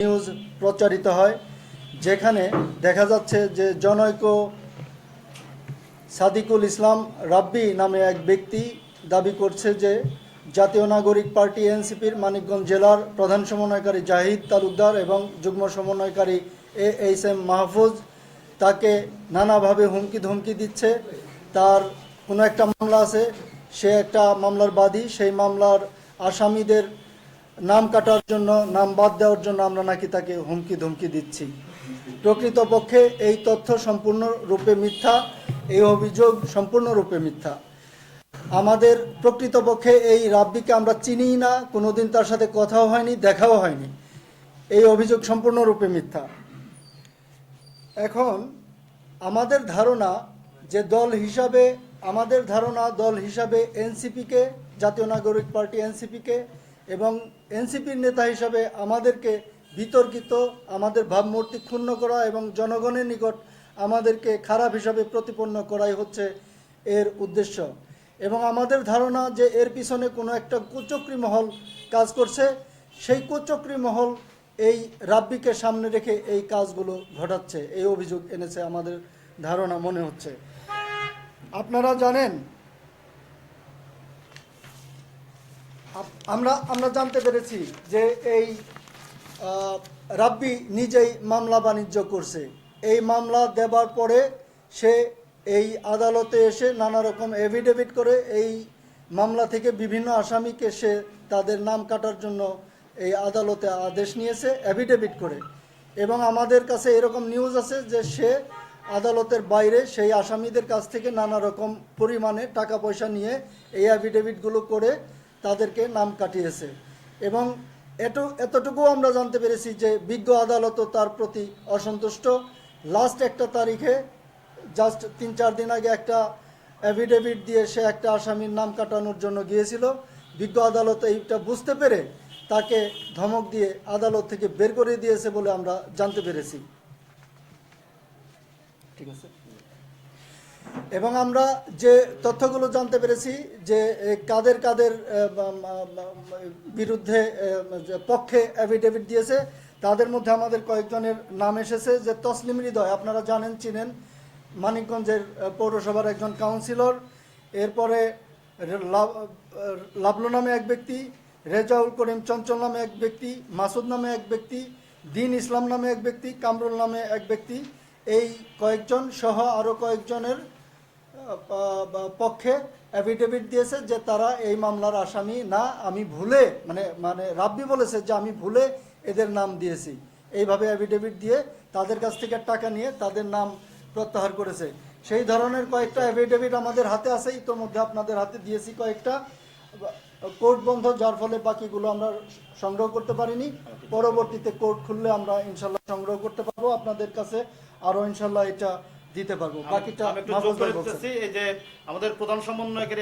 News প্রচারিত হয়, যেখানে দেখা যাচ্ছে যে জনৈক সাদিকুল ইসলাম রাব্বি নামে এক ব্যক্তি দাবি করছে যে জাতীয় নাগরিক পার্টি এনসিপির মানিকগঞ্জ জেলার প্রধান সমন্বয়কারী জাহিদ তালুকদার এবং যুগ্ম সমন্বয়কারী এ এইচ এম মাহফুজ তাকে নানাভাবে হুমকি ধমকি দিচ্ছে। তার কোনো একটা মামলা আছে, সে একটা মামলার বাদী। সেই মামলার আসামিদের নাম কাটার জন্য, নাম বাদ দেওয়ার জন্য আমরা নাকি তাকে হুমকি ধমকি দিচ্ছি। প্রকৃতপক্ষে এই তথ্য সম্পূর্ণ রূপে মিথ্যা, এই অভিযোগ সম্পূর্ণরূপে মিথ্যা। আমাদের প্রকৃতপক্ষে এই রাব্বিকে আমরা চিনিই না, কোনোদিন তার সাথে কথাও হয়নি, দেখাও হয়নি। এই অভিযোগ সম্পূর্ণরূপে মিথ্যা। এখন আমাদের ধারণা যে দল হিসাবে, আমাদের ধারণা দল হিসাবে এনসিপিকে, জাতীয় নাগরিক পার্টি এনসিপিকে এবং এনসিপির নেতা হিসাবে আমাদেরকে বিতর্কিত, আমাদের ভাবমূর্তি ক্ষুণ্ণ করা এবং জনগণের নিকট আমাদেরকে খারাপ হিসাবে প্রতিপন্ন করাই হচ্ছে এর উদ্দেশ্য। এবং আমাদের ধারণা যে এর পিছনে কোনো একটা কুচক্রি মহল কাজ করছে, সেই কুচক্রি মহল এই রাব্বিকে সামনে রেখে এই কাজগুলো ঘটাচ্ছে, এই অভিযোগ এনেছে আমাদের ধারণা মনে হচ্ছে। আপনারা জানেন আমরা আমরা জানতে পেরেছি যে এই রাব্বি নিজেই মামলা বাণিজ্য করছে। এই মামলা দেবার পরে সে এই আদালতে এসে নানা রকম এভিডেভিট করে এই মামলা থেকে বিভিন্ন আসামিকে সে তাদের নাম কাটার জন্য এই আদালতে আদেশ নিয়েছে অ্যাভিডেভিট করে। এবং আমাদের কাছে এরকম নিউজ আছে যে সে আদালতের বাইরে সেই আসামিদের কাছ থেকে নানা রকম পরিমাণে টাকা পয়সা নিয়ে এই অ্যাভিডেভিটগুলো করে তাদেরকে নাম কাটিয়েছে। এবং এত এতটুকু আমরা জানতে পেরেছি যে বিজ্ঞ আদালতও তার প্রতি অসন্তুষ্ট। লাস্ট একটা তারিখে জাস্ট তিন, চার দিন আগে একটা অ্যাফিডেভিট দিয়ে সে একটা আসামির নাম কাটানোর জন্য গিয়েছিল। বিজ্ঞ আদালত এইটা বুঝতে পেরে তাকে ধমক দিয়ে আদালত থেকে বের করে দিয়েছে বলে আমরা জানতে পেরেছি। ঠিক আছে। এবং আমরা যে তথ্যগুলো জানতে পেরেছি যে কাদের কাদের বিরুদ্ধে পক্ষে অ্যাফিডেভিট দিয়েছে, তাদের মধ্যে আমাদের কয়েকজনের নাম এসেছে যে তসলিম হৃদয়, আপনারা জানেন, চিনেন। মানিকগঞ্জের পৌরসভার একজন কাউন্সিলর এরপরে লাভলু নামে এক ব্যক্তি, রেজাউল করিম চঞ্চল নামে এক ব্যক্তি, মাসুদ নামে এক ব্যক্তি, দিন ইসলাম নামে এক ব্যক্তি, কামরুল নামে এক ব্যক্তি, এই কয়েকজন সহ আরও কয়েকজনের পক্ষে অ্যাফিডেভিট দিয়েছে যে তারা এই মামলার আসামি না, আমি ভুলে মানে মানে রাব্বি বলেছে যে আমি ভুলে এদের নাম দিয়েছি। এইভাবে অ্যাফিডেভিট দিয়ে তাদের কাছ থেকে টাকা নিয়ে তাদের নাম প্রত্যাহার করেছে। সেই ধরনের কয়েকটা অ্যাফিডেভিট আমাদের হাতে আছে, ইতোমধ্যে আপনাদের হাতে দিয়েছি কয়েকটা। কোর্ট বন্ধ, যার ফলে বাকিগুলো আমরা সংগ্রহ করতে পারিনি। পরবর্তীতে কোর্ট খুললে আমরা ইনশাল্লাহ সংগ্রহ করতে পারব। আপনাদের কাছে আরও ইনশাল্লাহ এটা দিতে পারব বাকিটা এই যে আমাদের প্রধান সমন্বয়কারী